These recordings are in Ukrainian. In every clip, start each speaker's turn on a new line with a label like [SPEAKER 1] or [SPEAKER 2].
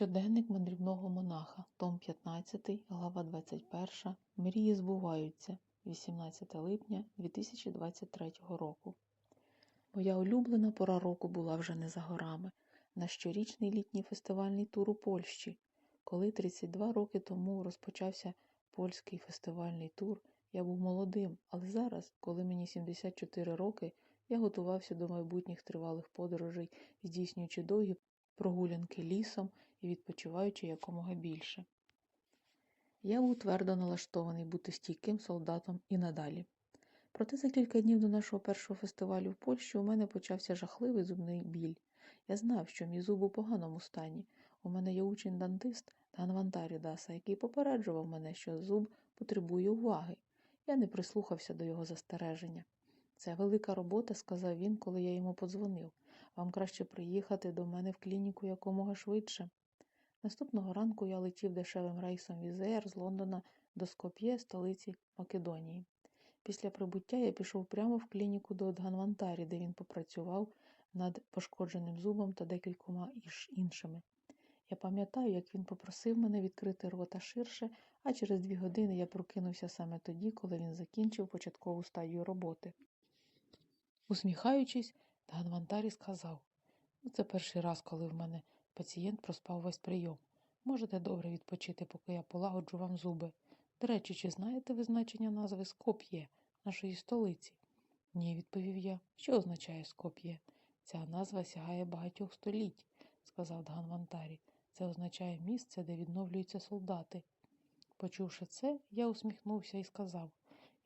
[SPEAKER 1] Щоденник мандрівного монаха, том 15, глава 21. Мрії збуваються. 18 липня 2023 року. Моя улюблена пора року була вже не за горами. На щорічний літній фестивальний тур у Польщі. Коли 32 роки тому розпочався польський фестивальний тур, я був молодим, але зараз, коли мені 74 роки, я готувався до майбутніх тривалих подорожей, здійснюючи довгі прогулянки лісом і відпочиваючи якомога більше. Я був твердо налаштований бути стійким солдатом і надалі. Проте за кілька днів до нашого першого фестивалю в Польщі у мене почався жахливий зубний біль. Я знав, що мій зуб у поганому стані. У мене є учень дантист Ганвантарі Даса, який попереджував мене, що зуб потребує уваги. Я не прислухався до його застереження. Це велика робота, сказав він, коли я йому подзвонив. Вам краще приїхати до мене в клініку якомога швидше. Наступного ранку я летів дешевим рейсом Візеєр з Лондона до Скоп'є, столиці Македонії. Після прибуття я пішов прямо в клініку до Ганвантарі, де він попрацював над пошкодженим зубом та декількома іншими. Я пам'ятаю, як він попросив мене відкрити рота ширше, а через дві години я прокинувся саме тоді, коли він закінчив початкову стадію роботи. Усміхаючись, Ганвантарі сказав: «Ну, це перший раз, коли в мене пацієнт проспав весь прийом. Можете добре відпочити, поки я полагоджу вам зуби. До речі, чи знаєте ви значення назви Скоп'є, нашої столиці? Ні, відповів я. Що означає Скоп'є? Ця назва сягає багатьох століть, сказав Дганвантарі. Це означає місце, де відновлюються солдати. Почувши це, я усміхнувся і сказав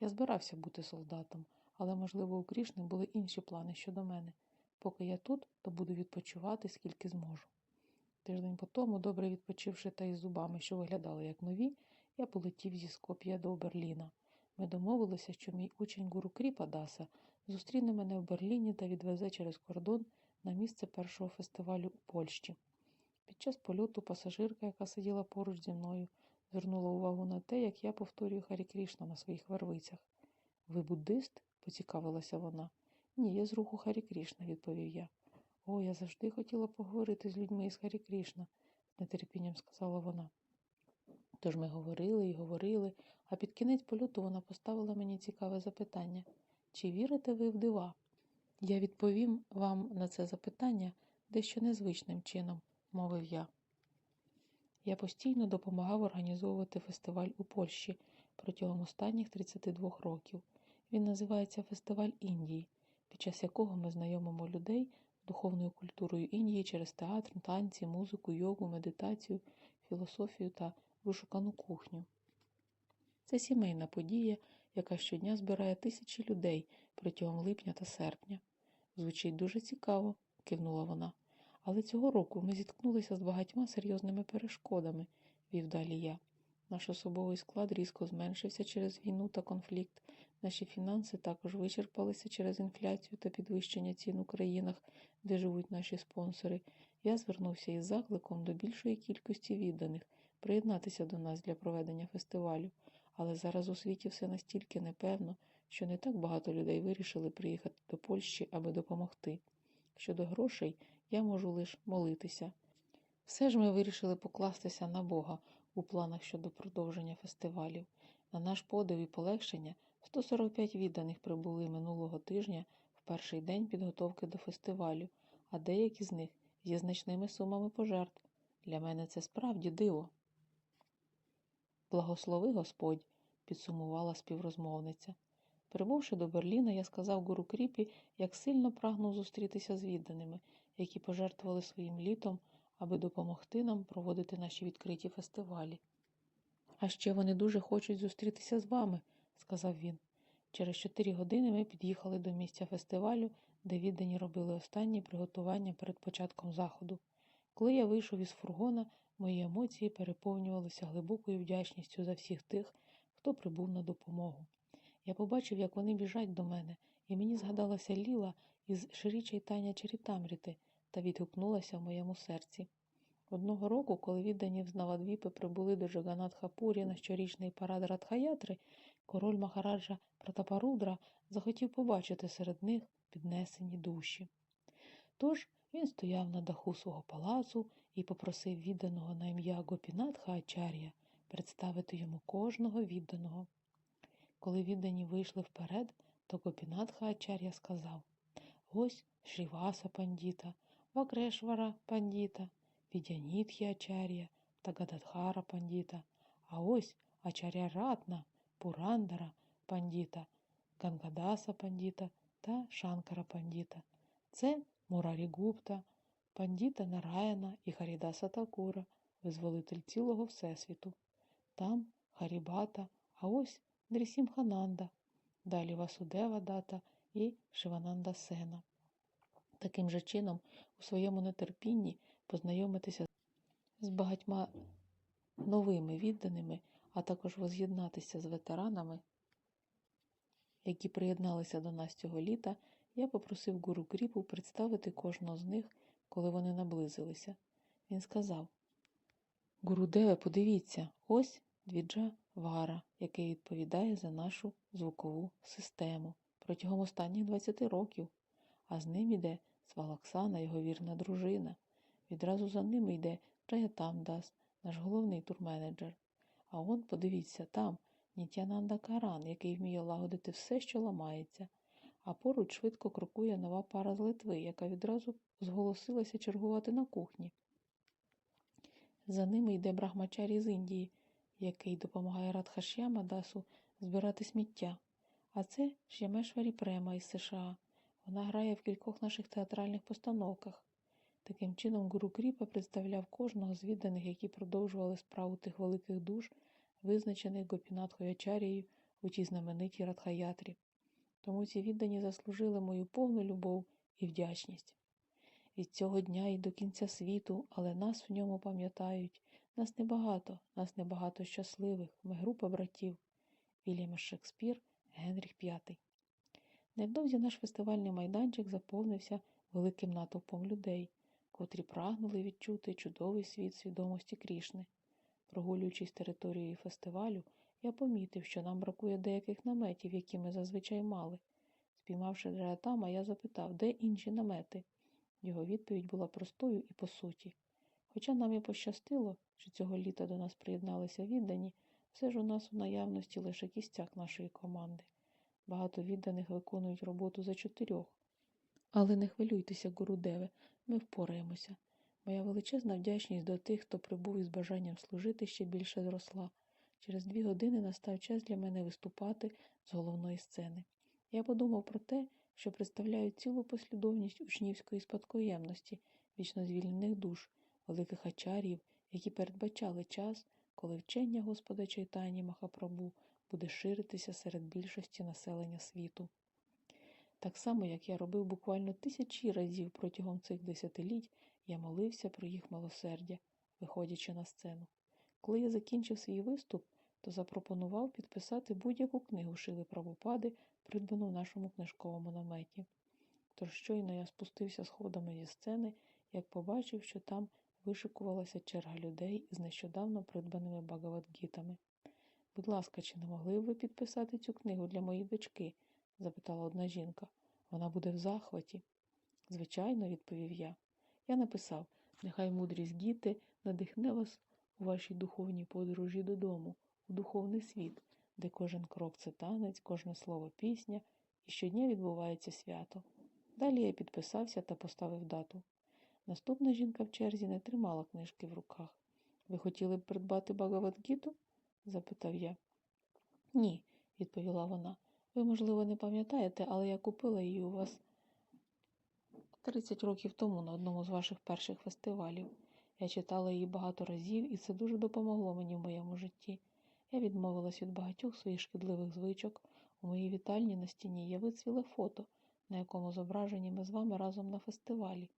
[SPEAKER 1] я збирався бути солдатом, але, можливо, у Крішни були інші плани щодо мене. Поки я тут, то буду відпочивати, скільки зможу. Тиждень по тому, добре відпочивши та із зубами, що виглядали як нові, я полетів зі Скоп'я до Берліна. Ми домовилися, що мій учень гуру Кріпа Даса зустріне мене в Берліні та відвезе через кордон на місце першого фестивалю у Польщі. Під час польоту пасажирка, яка сиділа поруч зі мною, звернула увагу на те, як я повторюю Харі Крішна на своїх вервицях. Ви буддист? Поцікавилася вона. Ні, я з руху Харі Крішна, відповів я. О, я завжди хотіла поговорити з людьми із Харі Крішна, з нетерпінням сказала вона. Тож ми говорили і говорили, а під кінець польоту вона поставила мені цікаве запитання чи вірите ви в дива? Я відповім вам на це запитання дещо незвичним чином, мовив я. Я постійно допомагав організовувати фестиваль у Польщі протягом останніх 32 років. Він називається Фестиваль Індії, під час якого ми знайомимо людей з духовною культурою Індії через театр, танці, музику, йогу, медитацію, філософію та вишукану кухню. Це сімейна подія, яка щодня збирає тисячі людей протягом липня та серпня. Звучить дуже цікаво, кивнула вона. Але цього року ми зіткнулися з багатьма серйозними перешкодами, вів далі я. Наш особовий склад різко зменшився через війну та конфлікт. Наші фінанси також вичерпалися через інфляцію та підвищення цін у країнах, де живуть наші спонсори. Я звернувся із закликом до більшої кількості відданих приєднатися до нас для проведення фестивалю. Але зараз у світі все настільки непевно, що не так багато людей вирішили приїхати до Польщі, аби допомогти. Щодо грошей, я можу лише молитися. Все ж ми вирішили покластися на Бога у планах щодо продовження фестивалів. На наш подив і полегшення 145 відданих прибули минулого тижня в перший день підготовки до фестивалю, а деякі з них зі значними сумами пожертв. Для мене це справді диво. Благослови Господь, підсумувала співрозмовниця. Прибувши до Берліна, я сказав гуру Кріпі, як сильно прагнув зустрітися з відданими, які пожертвували своїм літом, аби допомогти нам проводити наші відкриті фестивалі. А ще вони дуже хочуть зустрітися з вами, сказав він. Через чотири години ми під'їхали до місця фестивалю, де віддані робили останні приготування перед початком заходу. Коли я вийшов із фургона, мої емоції переповнювалися глибокою вдячністю за всіх тих, хто прибув на допомогу. Я побачив, як вони біжать до мене, і мені згадалася Ліла із Шрі Чайтаня Чарітамріти та відгукнулася в моєму серці. Одного року, коли віддані з Навадвіпи прибули до Джаганатхапурі на щорічний парад Радхаятри, король Махараджа Пратапарудра захотів побачити серед них піднесені душі. Тож Він стояв на даху свого палацу і попросив відданого на ім'я Гопінатха Ачар'я представити йому кожного відданого. Коли віддані вийшли вперед, то Гопінатха Ачар'я сказав Ось Шріваса Пандіта, Вакрешвара Пандіта, Відянітхі Ачар'я та Гададхара Пандіта, а ось Ачар'я Ратна, Пурандара Пандіта, Гангадаса Пандіта та Шанкара Пандіта. Це Мурарі Гупта, Пандіта Нараяна і Харідаса Такура, визволитель цілого Всесвіту. Там Харібата, а ось Дрісімхананда, далі Васудева Дата і Шивананда Сена. Таким же чином, у своєму нетерпінні познайомитися з багатьма новими відданими, а також воз'єднатися з ветеранами, які приєдналися до нас цього літа, я попросив гуру Кріпу представити кожного з них, коли вони наблизилися. Він сказав Гурудеве, подивіться, ось Двіджа Вара, який відповідає за нашу звукову систему протягом останніх 20 років, а з ним іде Свалаксана, його вірна дружина. Відразу за ним йде Джаятамдас, наш головний турменеджер. А он, подивіться, там Нітянанда Каран, який вміє лагодити все, що ламається, а поруч швидко крокує нова пара з Литви, яка відразу зголосилася чергувати на кухні. За ними йде Брахмачарі з Індії, який допомагає Радхаш'яма Дасу збирати сміття. А це Шямешварі Према із США. Вона грає в кількох наших театральних постановках. Таким чином, Гуру Кріпа представляв кожного з відданих, які продовжували справу тих великих душ, визначених Гопінатхою Ачарією у тій знаменитій Радхаятрі. Тому ці віддані заслужили мою повну любов і вдячність. Від цього дня і до кінця світу, але нас в ньому пам'ятають. Нас небагато, нас небагато щасливих. Ми група братів. Вільям Шекспір, Генріх V. Невдовзі наш фестивальний майданчик заповнився великим натовпом людей, котрі прагнули відчути чудовий світ свідомості Крішни. Прогулюючись територією фестивалю, я помітив, що нам бракує деяких наметів, які ми зазвичай мали. Спіймавши Джаятама, я запитав, де інші намети. Його відповідь була простою і по суті. Хоча нам і пощастило, що цього літа до нас приєдналися віддані, все ж у нас у наявності лише кістяк нашої команди. Багато відданих виконують роботу за чотирьох. Але не хвилюйтеся, Гурудеве, ми впораємося. Моя величезна вдячність до тих, хто прибув із бажанням служити, ще більше зросла. Через дві години настав час для мене виступати з головної сцени. Я подумав про те, що представляю цілу послідовність учнівської спадкоємності, вічно звільнених душ, великих ачарів, які передбачали час, коли вчення Господа Чайтані Махапрабу буде ширитися серед більшості населення світу. Так само, як я робив буквально тисячі разів протягом цих десятиліть, я молився про їх милосердя, виходячи на сцену. Коли я закінчив свій виступ, то запропонував підписати будь-яку книгу Шили Правопади, придбану в нашому книжковому наметі. Тож щойно я спустився сходами зі сцени, як побачив, що там вишикувалася черга людей із нещодавно придбаними багаватгітами. Будь ласка, чи не могли б ви підписати цю книгу для моєї дочки? запитала одна жінка. Вона буде в захваті. Звичайно, відповів я. Я написав нехай мудрість Гіти надихне вас у вашій духовній подорожі додому, у духовний світ, де кожен крок це танець, кожне слово пісня, і щодня відбувається свято. Далі я підписався та поставив дату. Наступна жінка в черзі не тримала книжки в руках. Ви хотіли б придбати Багаватгіту? Запитав я. Ні, відповіла вона. Ви, можливо, не пам'ятаєте, але я купила її у вас 30 років тому на одному з ваших перших фестивалів. Я читала її багато разів, і це дуже допомогло мені в моєму житті. Я відмовилась від багатьох своїх шкідливих звичок. У моїй вітальні на стіні є вицвіле фото, на якому зображені ми з вами разом на фестивалі.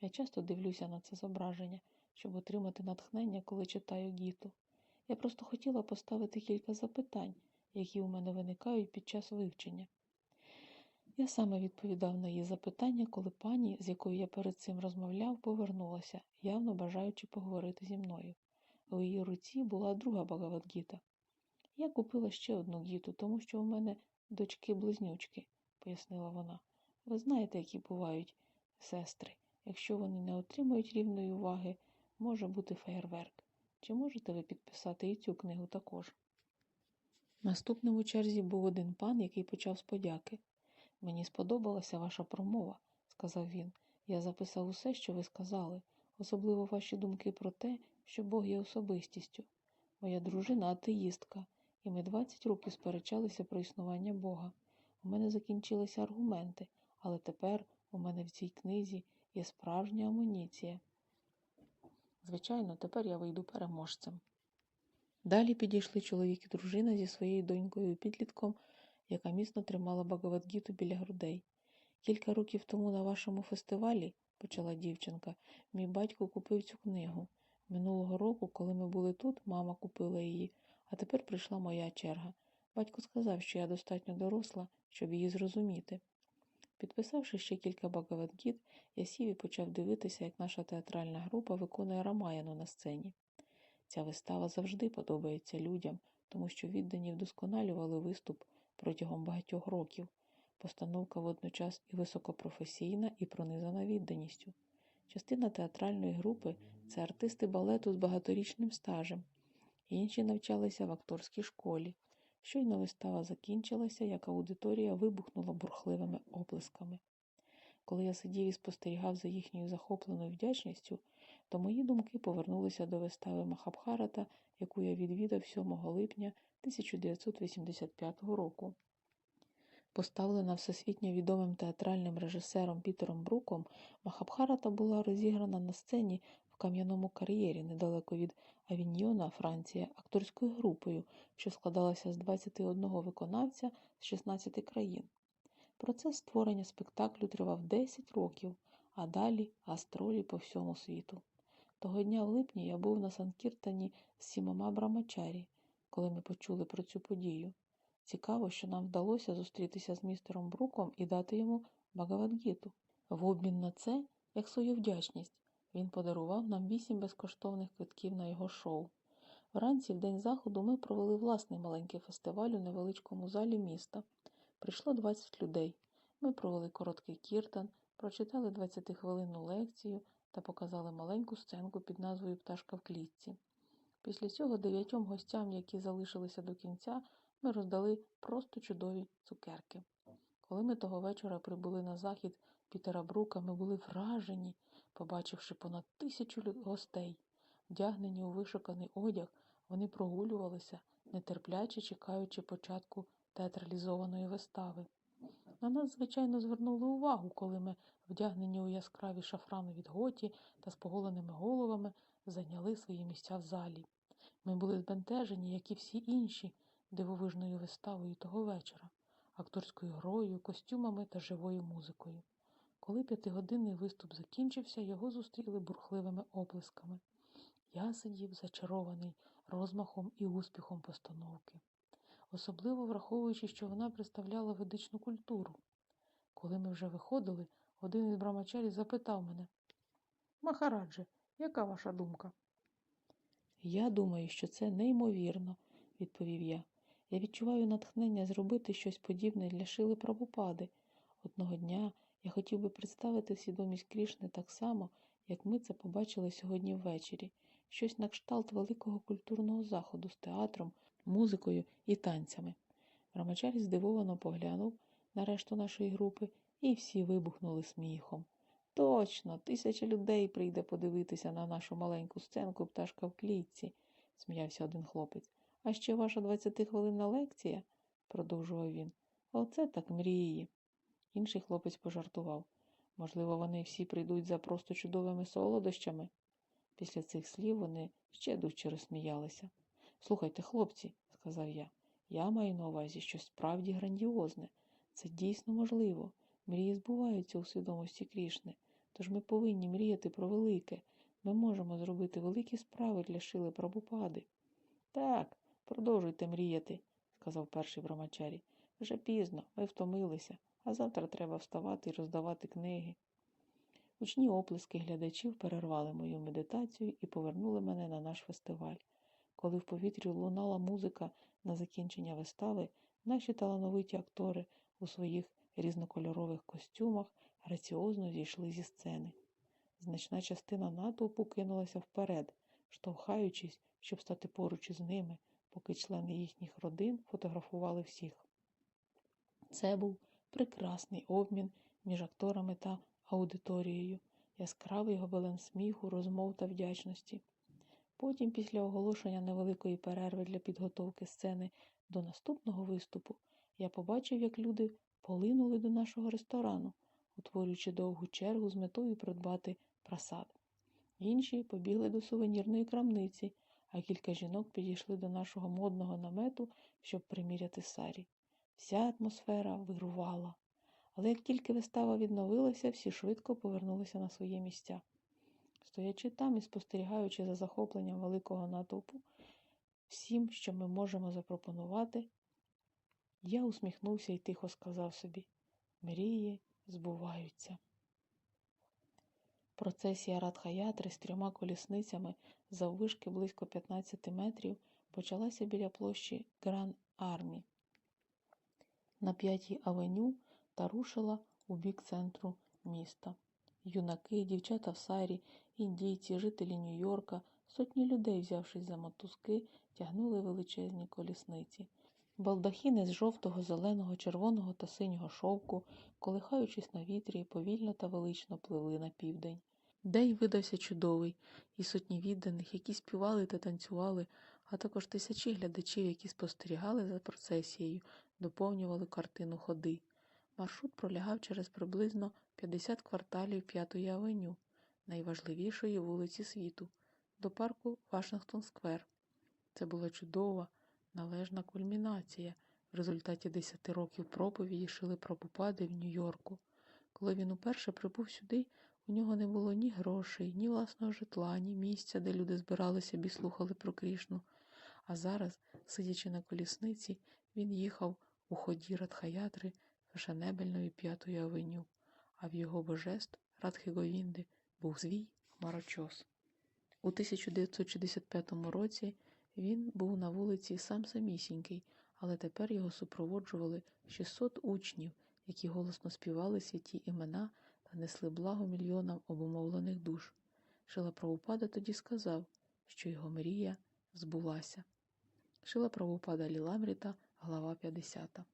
[SPEAKER 1] Я часто дивлюся на це зображення, щоб отримати натхнення, коли читаю гіту. Я просто хотіла поставити кілька запитань, які у мене виникають під час вивчення. Я саме відповідав на її запитання, коли пані, з якою я перед цим розмовляв, повернулася, явно бажаючи поговорити зі мною. У її руці була друга Багаватгіта. Я купила ще одну гіту, тому що у мене дочки-близнючки, пояснила вона. Ви знаєте, які бувають сестри. Якщо вони не отримують рівної уваги, може бути феєрверк. Чи можете ви підписати і цю книгу також? Наступним у черзі був один пан, який почав з подяки. Мені сподобалася ваша промова, сказав він. Я записав усе, що ви сказали, особливо ваші думки про те, що Бог є особистістю. Моя дружина атеїстка, і ми 20 років сперечалися про існування Бога. У мене закінчилися аргументи, але тепер у мене в цій книзі є справжня амуніція. Звичайно, тепер я вийду переможцем. Далі підійшли чоловік і дружина зі своєю донькою підлітком, яка міцно тримала Багаватгіту біля грудей. Кілька років тому на вашому фестивалі, почала дівчинка, мій батько купив цю книгу. Минулого року, коли ми були тут, мама купила її, а тепер прийшла моя черга. Батько сказав, що я достатньо доросла, щоб її зрозуміти. Підписавши ще кілька Багаватгіт, я сів і почав дивитися, як наша театральна група виконує Рамаяну на сцені. Ця вистава завжди подобається людям, тому що віддані вдосконалювали виступ протягом багатьох років. Постановка водночас і високопрофесійна, і пронизана відданістю. Частина театральної групи це артисти балету з багаторічним стажем. Інші навчалися в акторській школі. Щойно вистава закінчилася, як аудиторія вибухнула бурхливими оплесками. Коли я сидів і спостерігав за їхньою захопленою вдячністю, то мої думки повернулися до вистави Махабхарата, яку я відвідав 7 липня 1985 року. Поставлена всесвітньо відомим театральним режисером Пітером Бруком, Махабхарата була розіграна на сцені в кам'яному кар'єрі недалеко від Авіньйона, Франція, акторською групою, що складалася з 21 виконавця з 16 країн. Процес створення спектаклю тривав 10 років, а далі гастролі по всьому світу. Того дня в липні я був на Санкіртані з сімома брамачарі, коли ми почули про цю подію. Цікаво, що нам вдалося зустрітися з містером Бруком і дати йому Багаватгіту. В обмін на це, як свою вдячність, він подарував нам вісім безкоштовних квитків на його шоу. Вранці, в день заходу, ми провели власний маленький фестиваль у невеличкому залі міста. Прийшло 20 людей. Ми провели короткий кіртан, прочитали 20-хвилинну лекцію та показали маленьку сценку під назвою Пташка в клітці. Після цього дев'ятьом гостям, які залишилися до кінця, ми роздали просто чудові цукерки. Коли ми того вечора прибули на захід Пітера Брука, ми були вражені, побачивши понад тисячу гостей. Вдягнені у вишуканий одяг, вони прогулювалися, нетерпляче чекаючи початку театралізованої вистави. На нас, звичайно, звернули увагу, коли ми, вдягнені у яскраві шафрани від готі та з поголеними головами, зайняли свої місця в залі. Ми були збентежені, як і всі інші, дивовижною виставою того вечора, акторською грою, костюмами та живою музикою. Коли п'ятигодинний виступ закінчився, його зустріли бурхливими оплесками. Я сидів зачарований розмахом і успіхом постановки, особливо враховуючи, що вона представляла ведичну культуру. Коли ми вже виходили, один із брамачарів запитав мене Махарадже, яка ваша думка? Я думаю, що це неймовірно, відповів я. Я відчуваю натхнення зробити щось подібне для Шили Прабхупади. Одного дня я хотів би представити свідомість Крішни так само, як ми це побачили сьогодні ввечері, щось на кшталт великого культурного заходу з театром, музикою і танцями. Рамачарі здивовано поглянув на решту нашої групи, і всі вибухнули сміхом. Точно, тисяча людей прийде подивитися на нашу маленьку сценку пташка в клітці, сміявся один хлопець. А ще ваша двадцятихвилинна лекція, продовжував він. Оце так мрії. Інший хлопець пожартував. Можливо, вони всі прийдуть за просто чудовими солодощами. Після цих слів вони ще дужче розсміялися. Слухайте, хлопці, сказав я, я маю на увазі щось справді грандіозне. Це дійсно можливо. Мрії збуваються у свідомості Крішни, тож ми повинні мріяти про велике. Ми можемо зробити великі справи для Шили Прабупади. Так, продовжуйте мріяти, сказав перший брамачарі. Вже пізно, ми втомилися, а завтра треба вставати і роздавати книги. Гучні оплески глядачів перервали мою медитацію і повернули мене на наш фестиваль. Коли в повітрі лунала музика на закінчення вистави, наші талановиті актори у своїх різнокольорових костюмах граціозно зійшли зі сцени. значна частина натовпу кинулася вперед, штовхаючись, щоб стати поруч із ними, поки члени їхніх родин фотографували всіх. Це був прекрасний обмін між акторами та аудиторією, яскравий гобелен сміху, розмов та вдячності. Потім, після оголошення невеликої перерви для підготовки сцени до наступного виступу, я побачив, як люди полинули до нашого ресторану, утворюючи довгу чергу з метою придбати просад. Інші побігли до сувенірної крамниці, а кілька жінок підійшли до нашого модного намету, щоб приміряти сарі. Вся атмосфера вирувала. Але як тільки вистава відновилася, всі швидко повернулися на свої місця. Стоячи там і спостерігаючи за захопленням великого натовпу, всім, що ми можемо запропонувати, я усміхнувся і тихо сказав собі мрії збуваються. Процесія Радхаятри з трьома колісницями заввишки близько 15 метрів почалася біля площі Гран Армі на п'ятій авеню та рушила у бік центру міста. Юнаки, дівчата в сарі, індійці, жителі Нью-Йорка, сотні людей, взявшись за мотузки, тягнули величезні колісниці. Балдахіни з жовтого, зеленого, червоного та синього шовку, колихаючись на вітрі, повільно та велично пливли на південь. День видався чудовий, і сотні відданих, які співали та танцювали, а також тисячі глядачів, які спостерігали за процесією, доповнювали картину ходи. Маршрут пролягав через приблизно 50 кварталів П'ятої авеню, найважливішої вулиці світу, до парку Вашингтон-сквер. Це була чудова, належна кульмінація в результаті 10 років проповіді Шили Прабхупади в Нью-Йорку. Коли він уперше прибув сюди, у нього не було ні грошей, ні власного житла, ні місця, де люди збиралися б і слухали про Крішну. А зараз, сидячи на колісниці, він їхав у ході Радхаятри фешенебельної п'ятої авеню, а в його божеств Радхи Говінди був звій хмарочос. У 1965 році він був на вулиці сам самісінький, але тепер його супроводжували 600 учнів, які голосно співали святі імена та несли благо мільйонам обумовлених душ. Шила Правопада тоді сказав, що його мрія збулася. Шила Правопада Ліламріта, глава 50.